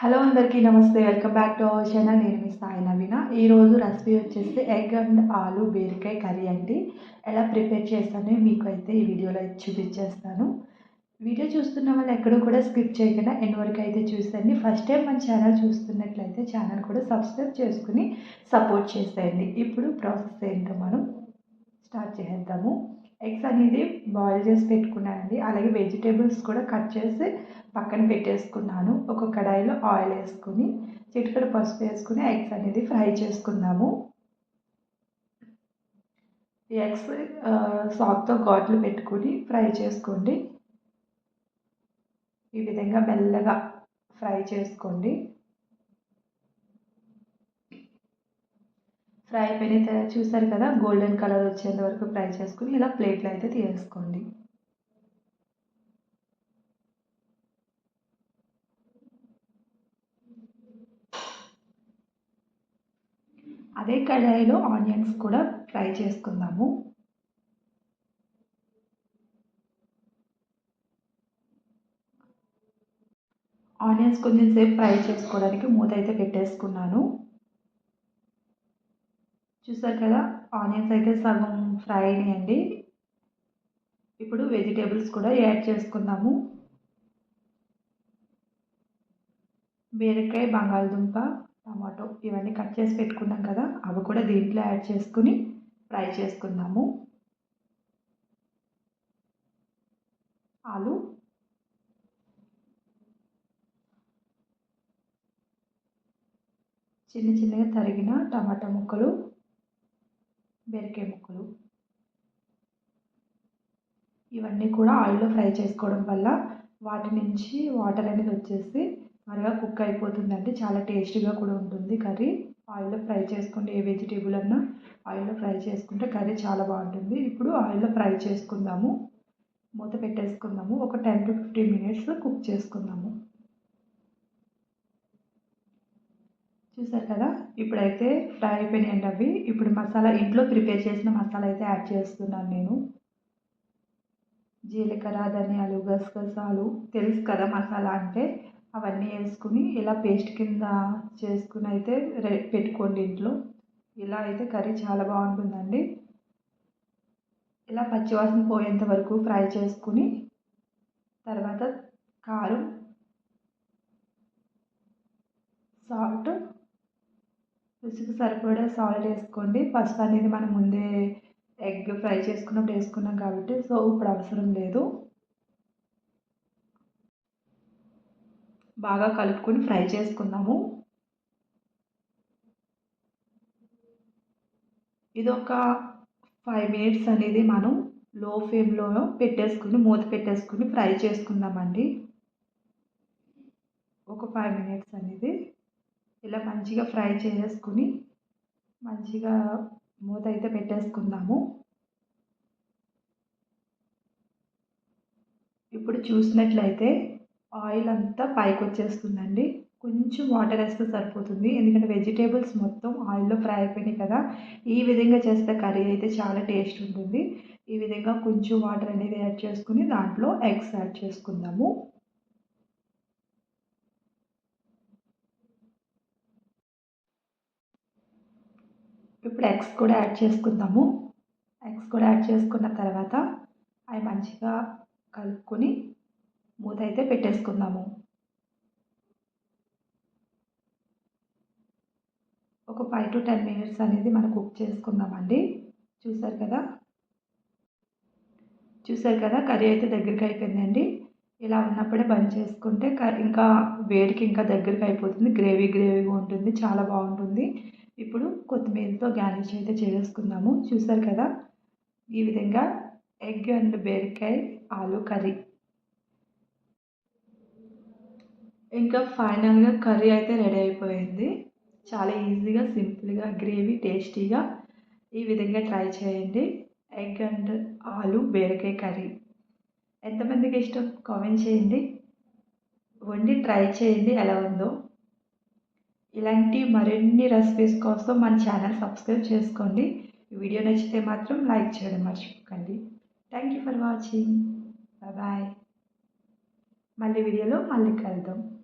Hello అందరికీ నమస్తే welcome back to our channel. నేను మీ సాయి నవీన. ఈరోజు రెసిపీ వచ్చేసి ఎగ్ అండ్ ఆలు బీరకాయ కర్రీ అండి. ఎలా ప్రిపేర్ చేస్తానో మీకు అయితే ఈ వీడియోలో చూపించేస్తాను. వీడియో చూస్తున్న వాళ్ళు ఎక్కడో కూడా స్కిప్ చేయకుండా ఎన్ని వరకు అయితే చూసేయండి. ఫస్ట్ టైం మన ఛానల్ చూస్తున్నట్లయితే ఛానల్ కూడా సబ్స్క్రైబ్ చేసుకుని సపోర్ట్ చేసేయండి. ఇప్పుడు ప్రాసెస్ ఏంటో మనం స్టార్ట్ చేద్దాము. ఎగ్స్ అనేది బాయిల్ చేసి పెట్టుకున్నానండి. అలాగే వెజిటేబుల్స్ కూడా కట్ చేసి పక్కన పెట్టేసుకున్నాను. ఒక కడాయిలో ఆయిల్ వేసుకుని చిటికడ పసుపు వేసుకుని ఎగ్స్ అనేది ఫ్రై చేసుకుందాము. ఈ ఎగ్స్ సాక్తో ఘాట్లు పెట్టుకుని ఫ్రై చేసుకోండి. ఈ విధంగా మెల్లగా ఫ్రై చేసుకోండి. ఫ్రై అయిపోయిన చూసారు కదా గోల్డెన్ కలర్ వచ్చేంత వరకు ఫ్రై చేసుకుని ఇలా ప్లేట్లో అయితే తీసుకోండి అదే కడాయిలో ఆనియన్స్ కూడా ఫ్రై చేసుకుందాము. ఆనియన్స్ కొంచెం సేపు ఫ్రై చేసుకోవడానికి మూత అయితే పెట్టేసుకున్నాను. చూసారు కదా? ఆనియన్స్ అయితే సగం ఫ్రై అయినాయండి ఇప్పుడు వెజిటేబుల్స్ కూడా యాడ్ చేసుకుందాము. బీరకాయ బంగాళదుంప టమాటో ఇవన్నీ కట్ చేసి పెట్టుకున్నాం కదా? అవి కూడా దీంట్లో యాడ్ చేసుకుని ఫ్రై చేసుకుందాము. ఆలు. చిన్న చిన్నగా తరిగిన టమాటా ముక్కలు. బెరికే ముక్కలు. ఇవన్నీ కూడా ఆయిల్లో ఫ్రై చేసుకోవడం వల్ల వాటి నుంచి వాటర్ అనేది వచ్చేసి త్వరగా కుక్ అయిపోతుందండి. చాలా టేస్టీగా కూడా ఉంటుంది కర్రీ. ఆయిల్లో ఫ్రై చేసుకుంటే ఏ వెజిటేబుల్ అన్నా ఆయిల్లో ఫ్రై చేసుకుంటే కర్రీ చాలా బాగుంటుంది. ఇప్పుడు ఆయిల్లో ఫ్రై చేసుకుందాము. మూత పెట్టేసుకుందాము. ఒక ten to fifteen minutes cook చేసుకుందాము. చూసారు కదా? ఇప్పుడైతే ఫ్రై అయిపోయినాయండి అవి. ఇప్పుడు మసాలా ఇంట్లో ప్రిపేర్ చేసిన మసాలా అయితే యాడ్ చేస్తున్నాను నేను. జీలకర్ర ధనియాలు గసగసాలు. తెలుసు కదా మసాలా అంటే? అవన్నీ వేసుకుని ఇలా పేస్ట్ కింద చేసుకుని అయితే పెట్టుకోండి ఇంట్లో. ఇలా అయితే కర్రీ చాలా బాగుంటుందండి. ఇలా పచ్చివాసన పోయేంత వరకు ఫ్రై చేసుకుని తర్వాత కారం సాల్ట్ రుచికి సరిపడా సాల్ట్ వేసుకోండి. పసుపు అనేది మనం ముందే ఎగ్ ఫ్రై చేసుకున్నప్పుడు వేసుకున్నాం కాబట్టి సో ఇప్పుడు అవసరం లేదు. బాగా కలుపుకొని ఫ్రై చేసుకుందాము. ఇది ఒక ఫైవ్ మినిట్స్ అనేది మనం లో ఫ్లేమ్లో పెట్టేసుకుని మూత పెట్టేసుకుని ఫ్రై చేసుకుందామండి. ఒక ఫైవ్ మినిట్స్ అనేది. ఇలా మంచిగా ఫ్రై చేసుకుని మంచిగా మూత అయితే పెట్టేసుకుందాము. ఇప్పుడు చూసినట్లయితే ఆయిల్ అంతా పైకి వచ్చేస్తుందండి. కొంచెం వాటర్ వేస్తే సరిపోతుంది. ఎందుకంటే వెజిటేబుల్స్ మొత్తం ఆయిల్లో ఫ్రై అయిపోయినాయి కదా. ఈ విధంగా చేస్తే కర్రీ అయితే చాలా టేస్ట్ ఉంటుంది. ఈ విధంగా కొంచెం వాటర్ అనేది యాడ్ చేసుకుని దాంట్లో ఎగ్స్ యాడ్ చేసుకుందాము. ఇప్పుడు ఎగ్స్ కూడా యాడ్ చేసుకుందాము. ఎగ్స్ కూడా యాడ్ చేసుకున్న తర్వాత అవి మంచిగా కలుపుకొని మూత అయితే పెట్టేసుకుందాము. ఒక ఫైవ్ టు టెన్ మినిట్స్ అనేది మనం కుక్ చేసుకుందామండి. చూసారు కదా? చూసారు కదా? కర్రీ అయితే దగ్గరికి అయిపోయిందండి. ఇలా ఉన్నప్పుడే బంద్ చేసుకుంటే ఇంకా వేడికి ఇంకా దగ్గరికి అయిపోతుంది. గ్రేవీ గ్రేవీగా ఉంటుంది. చాలా బాగుంటుంది. ఇప్పుడు కొత్తిమీరతో గార్నిష్ అయితే చేసుకుందాము. చూసారు కదా? ఈ విధంగా ఎగ్ అండ్ బీరకాయ ఆలు కర్రీ. ఇంకా ఫైనల్గా కర్రీ అయితే రెడీ అయిపోయింది. చాలా ఈజీగా సింపుల్గా గ్రేవీ టేస్టీగా ఈ విధంగా ట్రై చేయండి. ఎగ్ అండ్ ఆలు బీరకాయ కర్రీ. ఎంతమందికి ఇష్టం? కామెంట్ చేయండి. వండి ట్రై చేయండి ఎలా ఉందో. ఇలాంటి మరిన్ని రెసిపీస్ కోసం మన ఛానల్ సబ్స్క్రైబ్ చేసుకోండి. ఈ వీడియో నచ్చితే మాత్రం లైక్ చేయడం మర్చిపోకండి. Thank you for watching bye మళ్ళీ వీడియోలో మళ్ళీ కలుద్దాం.